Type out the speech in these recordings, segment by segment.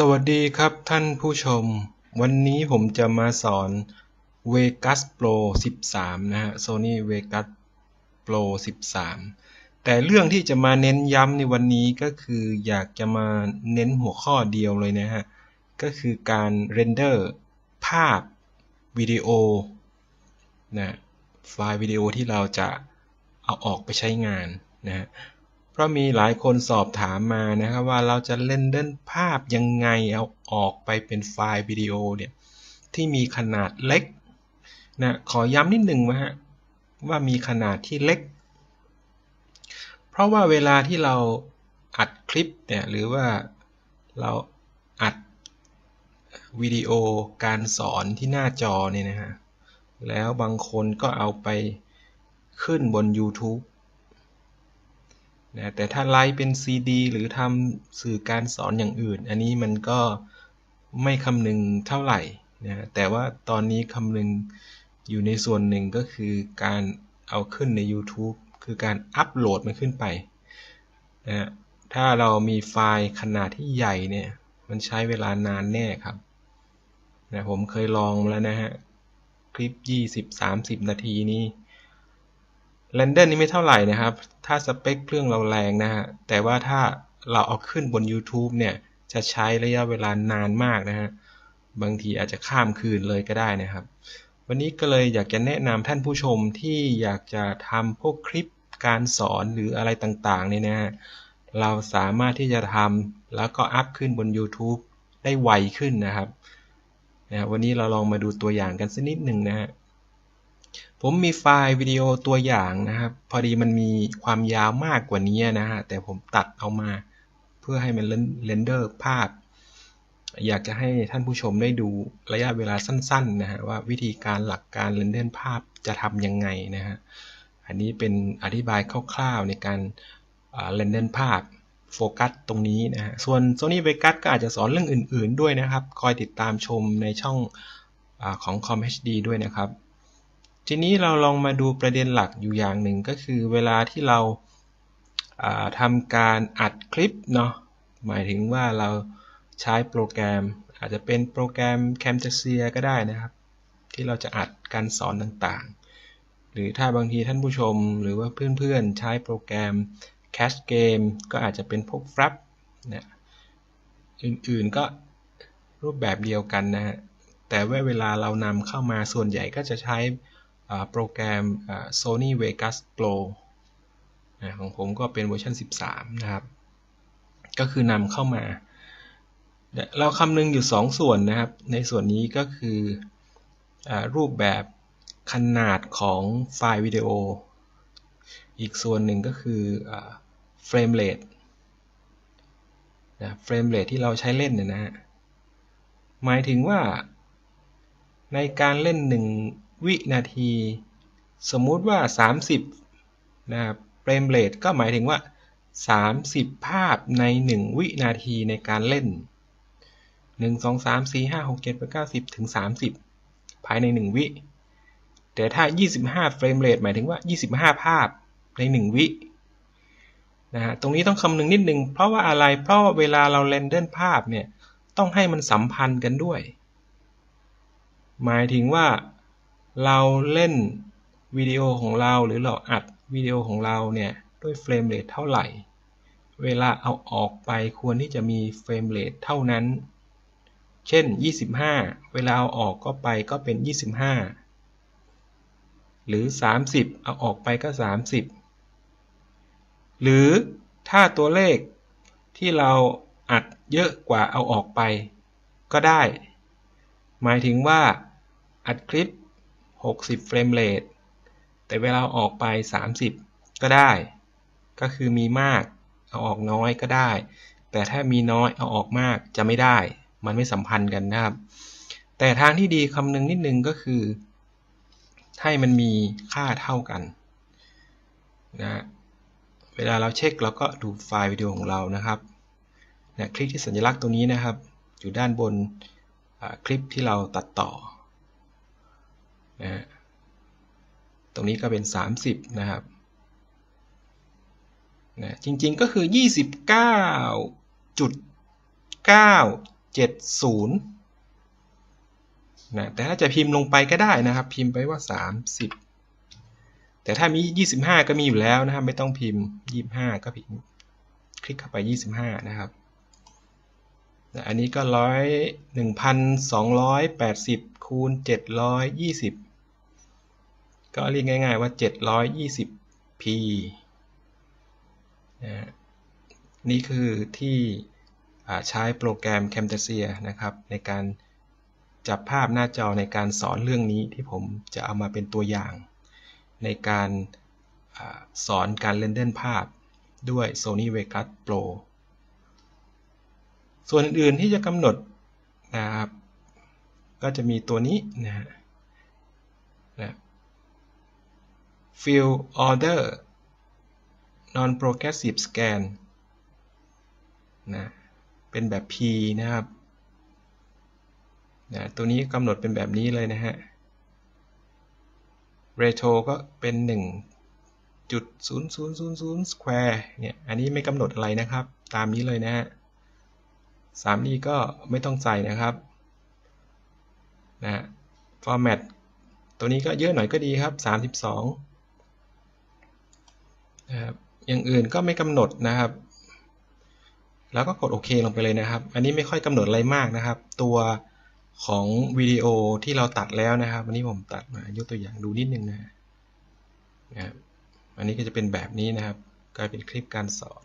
สวัสดีครับท่านผู้ชม วันนี้ผมจะมาสอน Vegas Pro 13 นะฮะ Sony Vegas Pro 13 แต่เรื่องที่จะมาเน้นย้ำในวันนี้ก็คืออยากจะมาเน้นหัวข้อเดียวเลยนะฮะ ก็คือการเรนเดอร์ภาพวิดีโอนะไฟล์วิดีโอที่เราจะเอาออกไปใช้งานนะฮะ ราะมีหลายคนสอบถามมานะครับว่าเราจะเล่นเดินภาพยังไงเอาออกไปเป็นไฟล์วิดีโอเนี่ยที่มีขนาดเล็กนะขอย้ำนิดหนึ่งนะฮะว่ามีขนาดที่เล็ก เพราะว่าเวลาที่เราอัดคลิปเนี่ยหรือว่าเราอัดวิดีโอการสอนที่หน้าจอเนี่ยนะฮะแล้วบางคนก็เอาไปขึ้นบน YouTube นะแต่ถ้าไลฟ์เป็น CD หรือทำสื่อการสอนอย่างอื่น อันนี้มันก็ไม่คำนึงเท่าไหร่นะแต่ว่าตอนนี้คำนึงอยู่ในส่วนหนึ่งก็คือการเอาขึ้นใน YouTube คือการอัปโหลดมันขึ้นไปนะถ้าเรามีไฟล์ขนาดที่ใหญ่เนี่ย มันใช้เวลานานแน่ครับนะผมเคยลองแล้วนะฮะ คลิป 20-30 นาทีนี้ เรนเดอร์นี่ไม่เท่าไหร่นะครับ ถ้าสเปคเครื่องเราแรงนะฮะ แต่ว่าถ้าเราเอาขึ้นบน YouTube เนี่ย จะใช้ระยะเวลานานมากนะฮะ บางทีอาจจะข้ามคืนเลยก็ได้นะครับ วันนี้ก็เลยอยากจะแนะนำท่านผู้ชมที่อยากจะทำพวกคลิปการสอนหรืออะไรต่างๆเนี่ยนะฮะ เราสามารถที่จะทำแล้วก็อัพขึ้นบน YouTube ได้ไวขึ้นนะครับนะวันนี้เราลองมาดูตัวอย่างกันสักนิดหนึ่งนะฮะ ผมมีไฟล์วิดีโอตัวอย่างนะครับ พอดีมันมีความยาวมากกว่านี้นะฮะแต่ผมตัดเอามาเพื่อให้มันเรนเดอร์ภาพ อยากจะให้ท่านผู้ชมได้ดูระยะเวลาสั้นๆนะฮะว่าวิธีการหลักการเรนเดอร์ภาพจะทำยังไงนะฮะอันนี้เป็นอธิบายคร่าวๆในการเรนเดอร์ภาพโฟกัสตรงนี้นะฮะ ส่วน Sony Vegas ก็อาจจะสอนเรื่องอื่นๆด้วยนะครับ คอยติดตามชมในช่องอของ Com HD ด้วยนะครับ ทีนี้เราลองมาดูประเด็นหลักอยู่อย่างหนึ่งก็คือเวลาที่เราทำการอัดคลิปเนาะหมายถึงว่าเราใช้โปรแกรม อาจจะเป็นโปรแกรม Camtasia ก็ได้นะครับ ที่เราจะอัดการสอนต่างๆ หรือถ้าบางทีท่านผู้ชมหรือว่าเพื่อนๆ ใช้โปรแกรม Cache Game ก็อาจจะเป็นพวก Frap เนี่ยอื่นๆก็รูปแบบเดียวกันนะฮะแต่ว่าเวลาเรานำเข้ามาส่วนใหญ่ก็จะใช้ โปรแกรม Sony Vegas Pro ของผมก็เป็นเวอร์ชัน13 นะครับ ก็คือนำเข้ามา เราคำนึงอยู่ 2 ส่วนนะครับ ในส่วนนี้ก็คืออรูปแบบขนาดของไฟล์วิดีโอ อีกส่วนหนึ่งก็คือเฟรมเรทนะเฟรมเรทที่เราใช้เล่นเนี่ยนะฮะหมายถึงว่าในการเล่น1 วินาที สมมุติว่า 30นะครับเฟรมเรทก็หมายถึงว่า 30 ภาพใน 1 วินาทีในการเล่น 1 2 3 4 5 6 7 8 9 10 ถึง 30 ภายใน 1 วิ แต่ถ้า 25 เฟรมเรทหมายถึงว่า 25 ภาพใน 1 วินะฮะตรงนี้ต้องคำนึงนิดนึง เพราะว่าอะไร เพราะว่าเวลาเราเรนเดอร์ภาพเนี่ย ต้องให้มันสัมพันธ์กันด้วย หมายถึงว่า เราเล่นวิดีโอของเราหรือเราอัดวิดีโอของเราเนี่ยด้วยเฟรมเรทเท่าไหร่ เวลาเอาออกไปควรที่จะมีเฟรมเรทเท่านั้น เช่น 25 เวลาเอาออกก็ไปก็เป็น 25 หรือ 30 เอาออกไปก็ 30 หรือถ้าตัวเลขที่เราอัดเยอะกว่าเอาออกไปก็ได้ หมายถึงว่าอัดคลิป 60 เฟรมเรท แต่เวลาออกไป 30 ก็ได้ ก็คือมีมากเอาออกน้อยก็ได้ แต่ถ้ามีน้อยเอาออกมากจะไม่ได้ มันไม่สัมพันธ์กันนะครับ แต่ทางที่ดีคำนึงนิดนึงก็คือ ให้มันมีค่าเท่ากันนะเวลาเราเช็คเราก็ดูไฟล์วิดีโอของเรานะครับนะคลิกที่สัญลักษณ์ตัวนี้นะครับ อยู่ด้านบนคลิปที่เราตัดต่อ นะตรงนี้ก็เป็น 30 นะครับนะจริงๆก็คือ 29.9 70นะแต่ถ้าจะพิมพ์ลงไปก็ได้นะครับ พิมพ์ไปว่า 30 แต่ถ้ามี 25 ก็มีอยู่แล้วนะครับ ไม่ต้องพิมพ์ 25 ก็พิมพ์ คลิกเข้าไป 25 นะครับอันนี้ก็ร้อยหนึ่งพันสองร้อยแปดสิบคูณเจ็ดร้อยยี่สิบ ก็เรียกง่าย ๆว่าเจ็ดร้อยยี่สิบ p นะนี่คือที่ใช้โปรแกรม Camtasia นะครับ ในการจับภาพหน้าจอในการสอนเรื่องนี้ที่ผมจะเอามาเป็นตัวอย่าง ในการอสอนการเรนเดอร์ภาพด้วย Sony Vegas Pro ส่วนอื่นที่จะกำหนดนะครับ ก็จะมีตัวนี้นะฮะนะ fill order non progressive scan นะเป็นแบบ P นะครับนะตัวนี้กำหนดเป็นแบบนี้เลยนะฮะ ratio ก็เป็น1จุด0000 square เนี่ย อันนี้ไม่กำหนดอะไรนะครับ ตามนี้เลยนะฮะ 3D ก็ไม่ต้องใส่นะครับ นะ format ตัวนี้ก็เยอะหน่อยก็ดีครับ 32 นะครับอย่างอื่นก็ไม่กำหนดนะครับ แล้วก็กดโอเคลงไปเลยนะครับ อันนี้ไม่ค่อยกำหนดอะไรมากนะครับ ตัวของวิดีโอที่เราตัดแล้วนะครับ วันนี้ผมตัดมายกตัวอย่างดูนิดนึงนะนะครับอันนี้ก็จะเป็นแบบนี้นะครับ กลายเป็นคลิปการสอน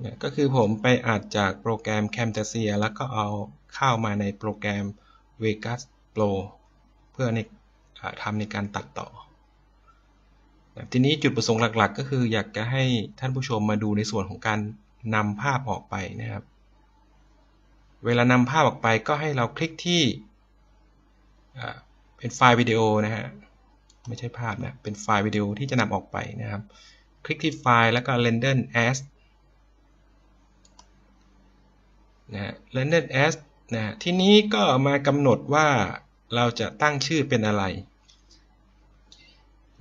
เนี่ยก็คือผมไปอัดจากโปรแกรม Camtasia แล้วก็เอาเข้ามาในโปรแกรม Vegas Pro เพื่อในทำในการตัดต่อ ทีนี้จุดประสงค์หลักๆ ก็คืออยากจะให้ท่านผู้ชมมาดูในส่วนของการนำภาพออกไปนะครับ เวลานำภาพออกไปก็ให้เราคลิกที่เป็นไฟล์วิดีโอนะฮะไม่ใช่ภาพนะเป็นไฟล์วิดีโอที่จะนำออกไปนะครับ คลิกที่ไฟล์แล้วก็ render as นะ render as นะทีนี้ก็มากำหนดว่าเราจะตั้งชื่อเป็นอะไร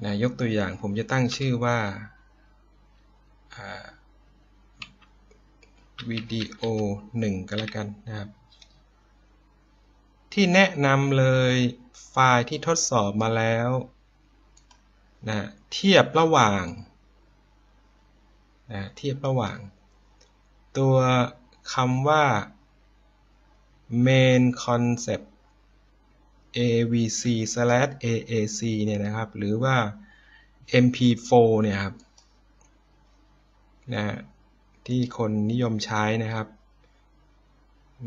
นะยกตัวอย่างผมจะตั้งชื่อว่าวิดีโอ1ก็แล้วกันนะครับ ที่แนะนำเลยไฟล์ที่ทดสอบมาแล้วนะเทียบระหว่างนะเทียบระหว่าง ตัวคำว่า main concept avc aac เนี่ยนะครับ หรือว่า mp4 เนี่ยครับนะที่คนนิยมใช้นะครับ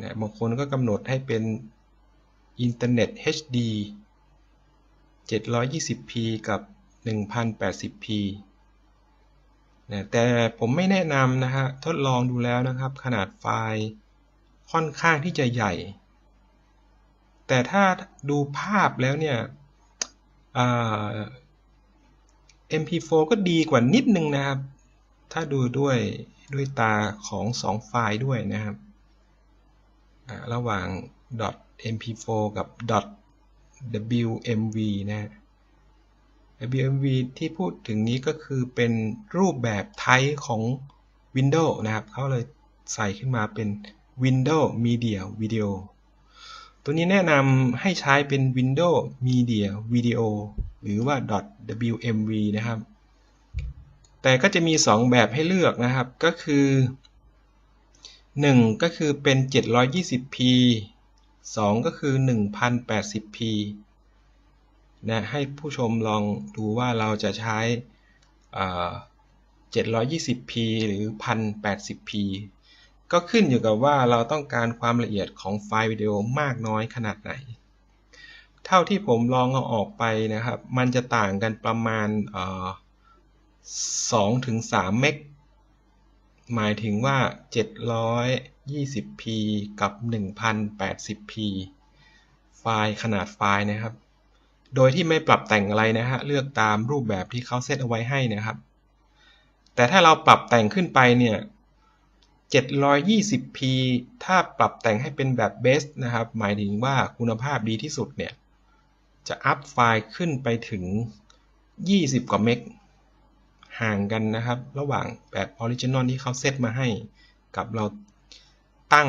นะบางคนก็กำหนดให้เป็นอินเทอร์เน็ต HD 720p กับ 1080p นะแต่ผมไม่แนะนำนะฮะทดลองดูแล้วนะครับ ขนาดไฟล์ค่อนข้างที่จะใหญ่ แต่ถ้าดูภาพแล้วเนี่ย MP4 ก็ดีกว่านิดนึงนะครับ ถ้าดูด้วยด้วยตาของ 2 ไฟล์ด้วยนะครับ ระหว่าง .mp4 กับ .wmv นะ WMV ที่พูดถึงนี้ก็คือเป็นรูปแบบไทป์ของ Windows นะครับ เขาเลยใส่ขึ้นมาเป็น Windows Media Video ตัวนี้แนะนำให้ใช้เป็น Windows Media Video หรือว่า .wmv นะครับ แต่ก็จะมี 2 แบบให้เลือกนะครับ ก็คือ 1 ก็คือเป็น 720p 2 ก็คือ 1080p นะให้ผู้ชมลองดูว่าเราจะใช้ 720p หรือ 1080p ก็ขึ้นอยู่กับว่าเราต้องการความละเอียดของไฟล์วิดีโอมากน้อยขนาดไหน เท่าที่ผมลองเอาออกไปนะครับ มันจะต่างกันประมาณ2ถึง3เมกหมายถึงว่า 720p กับ 1080p ไฟล์ขนาดไฟล์นะครับ โดยที่ไม่ปรับแต่งอะไรนะฮะ เลือกตามรูปแบบที่เขาเซตเอาไว้ให้นะครับ แต่ถ้าเราปรับแต่งขึ้นไปเนี่ย 720p ถ้าปรับแต่งให้เป็นแบบ best นะครับ หมายถึงว่าคุณภาพดีที่สุดเนี่ย จะอัพไฟล์ขึ้นไปถึง 20 กว่าเมก ห่างกันนะครับ ระหว่างแบบออริจินอลที่เขาเซตมาให้ กับเราตั้ง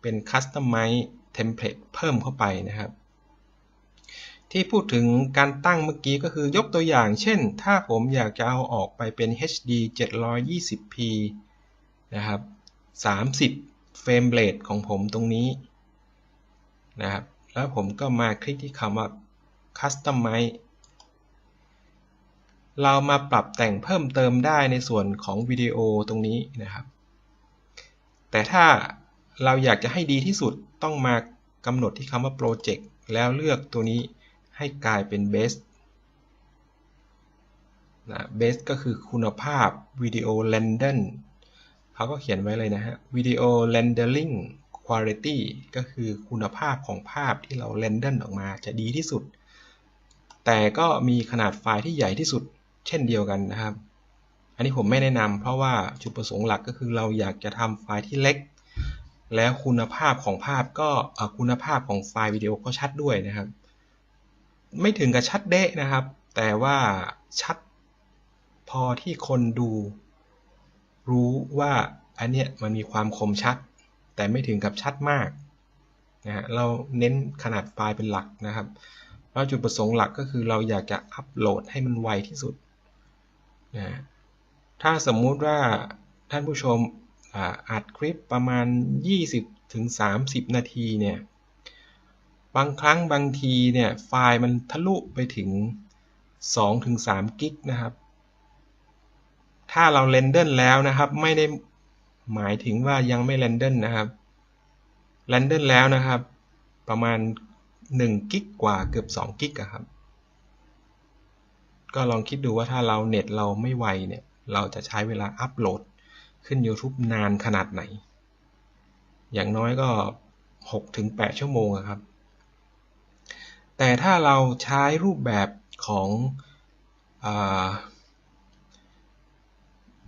เป็น Customize Template เพิ่มเข้าไปนะครับ ที่พูดถึงการตั้งเมื่อกี้ก็คือยกตัวอย่าง เช่น ถ้าผมอยากจะเอาออกไปเป็น HD 720p นะครับ30เฟรมเรทของผมตรงนี้นะครับแล้วผมก็มาคลิกที่คำว่า Customize เรามาปรับแต่งเพิ่มเติมได้ในส่วนของวิดีโอตรงนี้นะครับ แต่ถ้าเราอยากจะให้ดีที่สุดต้องมากำหนดที่คำว่า Project แล้วเลือกตัวนี้ให้กลายเป็น Best นะ Best ก็คือคุณภาพวิดีโอ Render เขาก็เขียนไว้เลยนะฮะ Video Rendering Quality ก็คือคุณภาพของภาพที่เรา Render ออกมาจะดีที่สุด แต่ก็มีขนาดไฟล์ที่ใหญ่ที่สุดเช่นเดียวกันนะครับ อันนี้ผมไม่แนะนำเพราะว่าจุดประสงค์หลักก็คือเราอยากจะทำไฟล์ที่เล็ก แล้วคุณภาพของภาพก็คุณภาพของไฟล์วิดีโอก็ชัดด้วยนะครับ ไม่ถึงกับชัดเดะนะครับ แต่ว่าชัดพอที่คนดู รู้ว่าอันเนี้ยมันมีความคมชัด แต่ไม่ถึงกับชัดมากนะฮะเราเน้นขนาดไฟล์เป็นหลักนะครับแล้วจุดประสงค์หลักก็คือเราอยากจะอัปโหลดให้มันไวที่สุดนะถ้าสมมุติว่าท่านผู้ชมอัดคลิปประมาณ 20ถึง30 นาทีเนี่ยบางครั้งบางทีเนี่ยไฟล์มันทะลุไปถึง2ถึง3กิกนะครับ ถ้าเราเรนเดอร์แล้วนะครับ ไม่ได้หมายถึงว่ายังไม่เรนเดอร์นะครับเรนเดอร์แล้วนะครับ ประมาณ1กิกกว่าเกือบ2กิกครับ ก็ลองคิดดูว่าถ้าเราเน็ตเราไม่ไวเนี่ย เราจะใช้เวลาอัปโหลดขึ้น YouTube นานขนาดไหน อย่างน้อยก็ 6-8 ชั่วโมงครับ แต่ถ้าเราใช้รูปแบบของ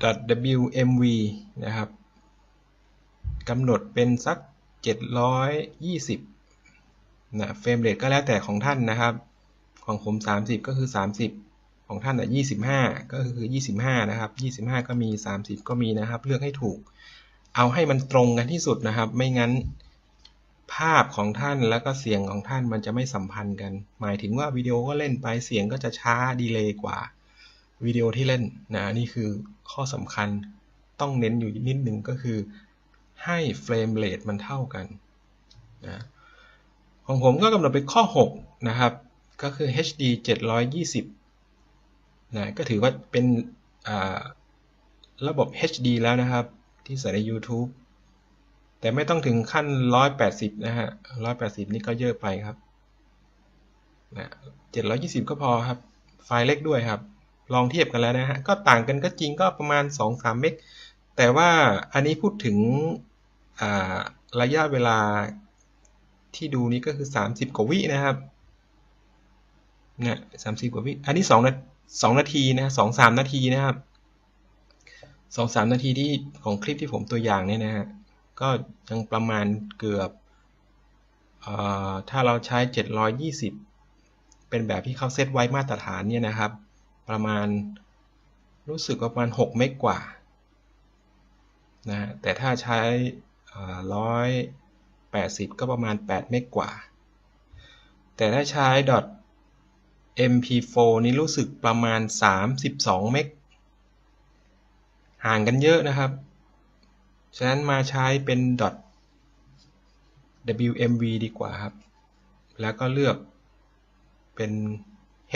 .wmv นะครับกำหนดเป็นสัก 720นะเฟรมเรทก็แล้วแต่ของท่านนะครับ ของผม 30 ก็คือ 30 ของท่านอะ25 ก็คือ 25 นะครับ 25 ก็มี 30 ก็มีนะครับ เลือกให้ถูก เอาให้มันตรงกันที่สุดนะครับ ไม่งั้นภาพของท่านแล้วก็เสียงของท่านมันจะไม่สัมพันธ์กัน หมายถึงว่าวิดีโอก็เล่นไปเสียงก็จะช้าดีเลย์กว่า วิดีโอที่เล่นนะนี่คือข้อสำคัญต้องเน้นอยู่นิดนึงก็คือ ให้เฟรมเรทมันเท่ากันนะของผมก็กำหนดเป็นข้อ 6 นะครับ ก็คือ HD 720นะก็ถือว่าเป็นระบบ HD แล้วนะครับ ที่ใส่ใน YouTube แต่ไม่ต้องถึงขั้น 180 นะฮะ 180 นี่ก็เยอะไปครับนะ720 ก็พอครับ ไฟล์เล็กด้วยครับ ลองเทียบกันแล้วนะฮะ ก็ต่างกันก็จริงก็ประมาณ 2-3 เมก แต่ว่าอันนี้พูดถึงระยะเวลาที่ดูนี้ก็คือ 30 กว่าวินะครับเนี่ย30กว่าวิ อันนี้2นาสองนาทีนะสองสามนาทีนะครับสองสามนาทีที่ของคลิปที่ผมตัวอย่างเนี่ยนะฮะ ก็ยังประมาณเกือบอถ้าเราใช้ 720 เป็นแบบที่เขาเซตไว้มาตรฐานเนี่ยนะครับ ประมาณ รู้สึกประมาณ 6 เมกกว่านะแต่ถ้าใช้ร้อยแปดสิบก็ประมาณ 8 เมกกว่า แต่ถ้าใช้ MP4 นี้รู้สึกประมาณ 32 เมกห่างกันเยอะนะครับ ฉะนั้นมาใช้เป็น .wmv ดีกว่าครับ แล้วก็เลือกเป็น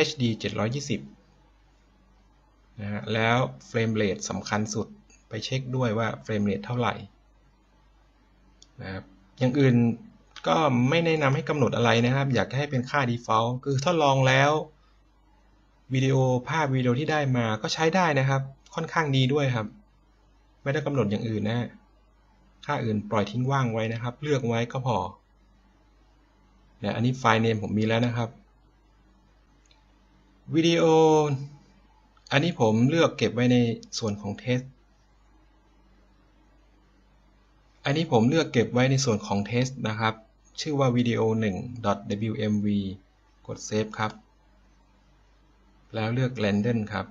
HD 720 นะฮะแล้วเฟรมเรทสำคัญสุดไปเช็คด้วยว่าเฟรมเรทเท่าไหร่นะครับอย่างอื่นก็ไม่แนะนำให้กำหนดอะไรนะครับ อยากให้เป็นค่า default คือทดลองแล้ววิดีโอภาพวิดีโอที่ได้มาก็ใช้ได้นะครับ ค่อนข้างดีด้วยครับ ไม่ได้กำหนดอย่างอื่นนะค่าอื่นปล่อยทิ้งว่างไว้นะครับ เลือกไว้ก็พอเนี่ยอันนี้ไฟล์เนมผมมีแล้วนะครับวิดีโอ อันนี้ผมเลือกเก็บไว้ในส่วนของเทสอันนี้ผมเลือกเก็บไว้ในส่วนของเทสนะครับ ชื่อว่าวิดีโอ1 .wmv กดเซฟครับ แล้วเลือก Random ครับ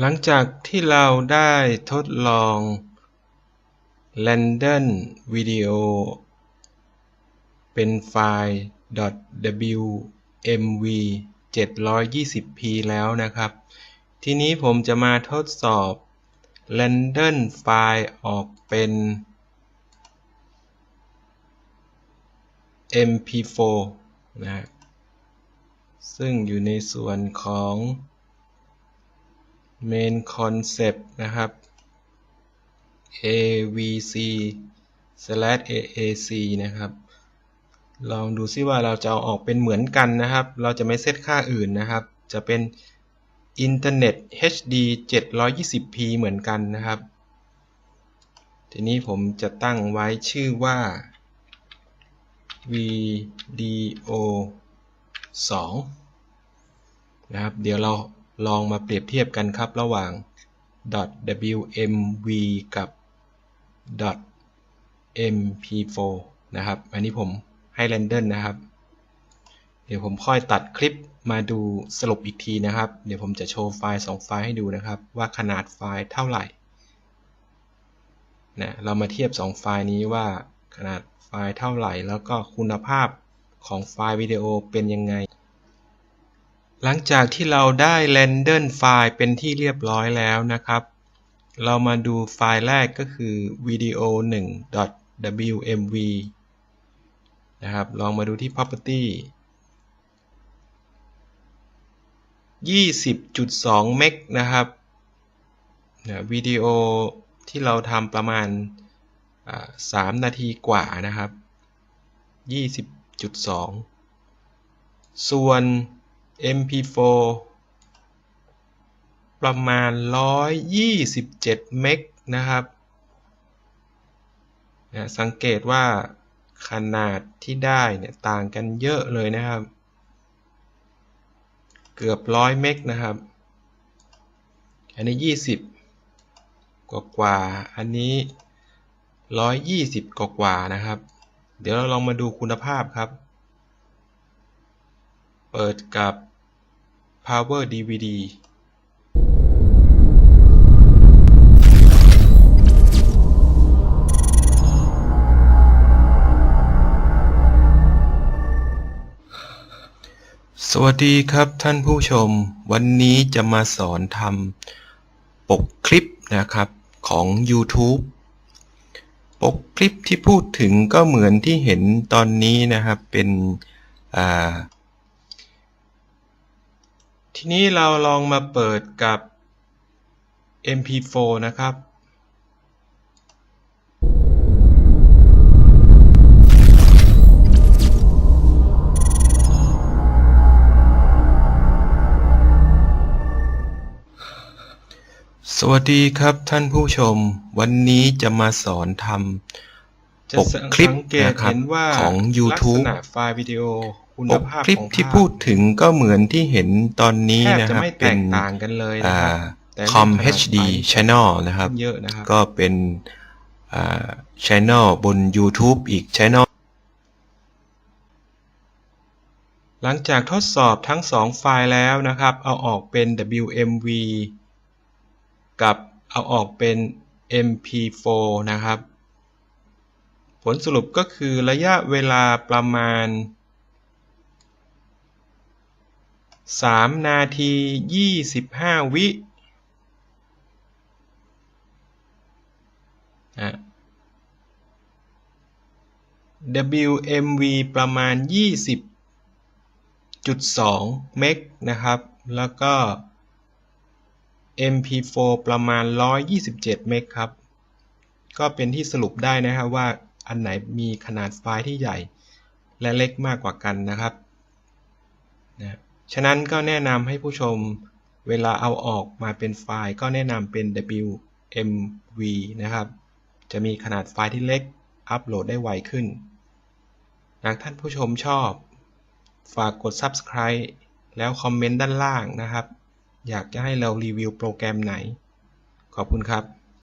หลังจากที่เราได้ทดลอง render วิดีโอเป็นไฟล์ .wmv 720p แล้วนะครับ ทีนี้ผมจะมาทดสอบ render ไฟล์ออกเป็น mp4 นะฮะซึ่งอยู่ในส่วนของ main concept นะครับ avc slash aac นะครับ ลองดูซิว่าเราจะเอาออกเป็นเหมือนกันนะครับ เราจะไม่เซตค่าอื่นนะครับ จะเป็น Internet HD 720p เหมือนกันนะครับ ทีนี้ผมจะตั้งไว้ชื่อว่า video 2 นะครับ เดี๋ยวเรา ลองมาเปรียบเทียบกันครับระหว่าง .wmv กับ .mp4 นะครับ อันนี้ผมให้ render นะครับ เดี๋ยวผมค่อยตัดคลิปมาดูสรุปอีกทีนะครับ เดี๋ยวผมจะโชว์ไฟล์ 2 ไฟล์ให้ดูนะครับ ว่าขนาดไฟล์เท่าไหร่นะเรามาเทียบ 2 ไฟล์นี้ว่าขนาดไฟล์เท่าไหร่ แล้วก็คุณภาพของไฟล์วิดีโอเป็นยังไง หลังจากที่เราได้เรนเดอร์ไฟล์เป็นที่เรียบร้อยแล้วนะครับ เรามาดูไฟล์แรกก็คือ video 1 .wmv นะครับ ลองมาดูที่ property 20.2 เมกนะครับนะวิดีโอที่เราทำประมาณ 3 นาทีกว่านะครับ 20.2 ส่วน mp4 ประมาณ 127 เมกนะครับ สังเกตว่าขนาดที่ได้เนี่ยต่างกันเยอะเลยนะครับ เกือบร้อยเมกนะครับ อันนี้ 20 กว่ากว่า อันนี้ 120 กว่ากว่านะครับ เดี๋ยวเราลองมาดูคุณภาพครับ เปิดกับ Power DVD สวัสดีครับท่านผู้ชม วันนี้จะมาสอนทำปกคลิปนะครับของ YouTube ปกคลิปที่พูดถึงก็เหมือนที่เห็นตอนนี้นะครับ เป็นอ่า ทีนี้เราลองมาเปิดกับ mp4 นะครับ สวัสดีครับท่านผู้ชม วันนี้จะมาสอนทำปกคลิปนะครับของ YouTube ลักษณะไฟล์วิดีโอ คุณปกภาพคลิปของที่ภาพพูดถึงก็เหมือนที่เห็นตอนนี้แทบนะจะครับไม่แตเป็นกต่างกันเลยนะอ่าครับแต่คอมขนาด HD ไฟล์ Channel นะครับเยอะนะครับก็เป็นอ่า Channel บน YouTube อีก Channel หลังจากทดสอบทั้งสองไฟล์แล้วนะครับ เอาออกเป็น WMV กับเอาออกเป็น MP4 นะครับ ผลสรุปก็คือระยะเวลาประมาณ 3นาที25วิอะ WMV ประมาณ 20.2 เมกนะครับ แล้วก็ MP4 ประมาณ 127 เมกครับ ก็เป็นที่สรุปได้นะครับว่าอันไหนมีขนาดไฟล์ที่ใหญ่และเล็กมากกว่ากันนะครับนะ ฉะนั้นก็แนะนำให้ผู้ชมเวลาเอาออกมาเป็นไฟล์ ก็แนะนำเป็น WMV นะครับ จะมีขนาดไฟล์ที่เล็ก อัปโหลดได้ไวขึ้น หากท่านผู้ชมชอบ ฝากกด Subscribe แล้วคอมเมนต์ด้านล่างนะครับ อยากจะให้เรารีวิวโปรแกรมไหน ขอบคุณครับ